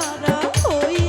তারা হই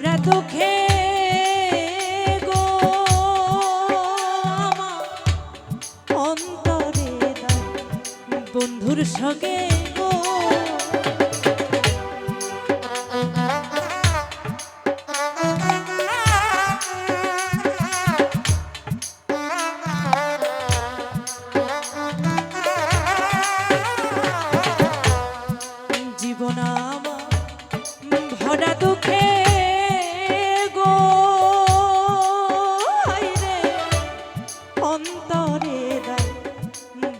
ভরা দুঃখে গো বন্ধুর সঙ্গে অন্তরে দায়।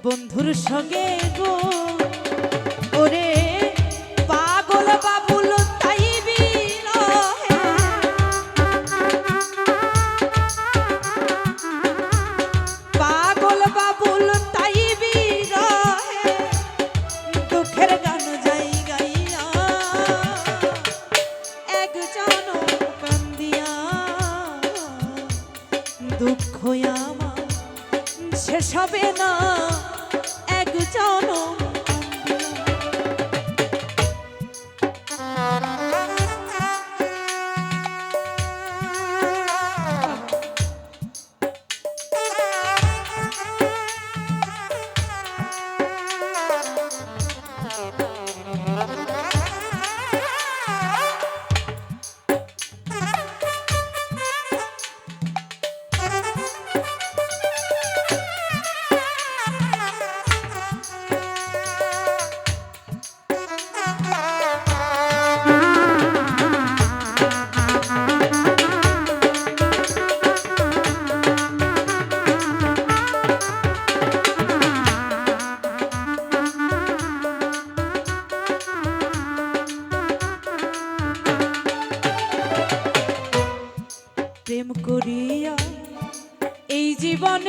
বন্ধুর সঙ্গে গো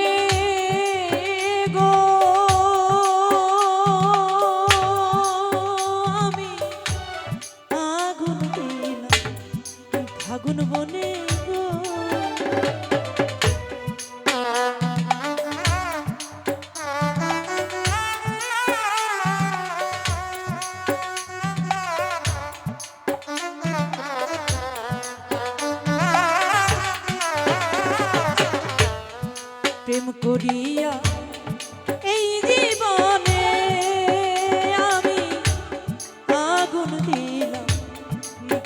রে প্রেম করিয়া এই জীবনে আমি আগুন দিলাম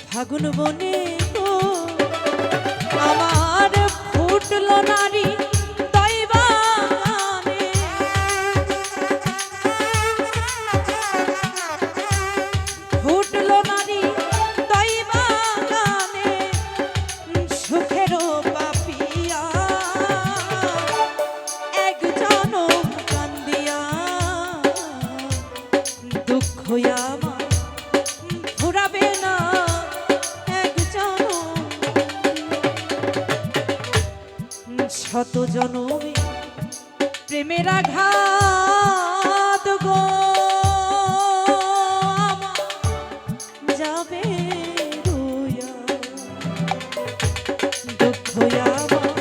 ফাগুন বনে তো আমার ফুটল নারী শত জনমে প্রেমের আঘাত গো যাবে দুঃখ আমার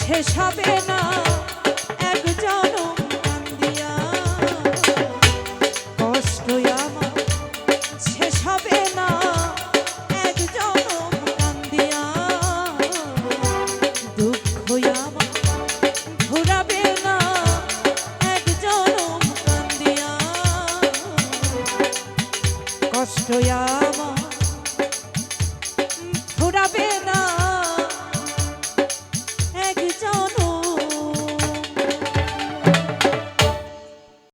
শেষ না।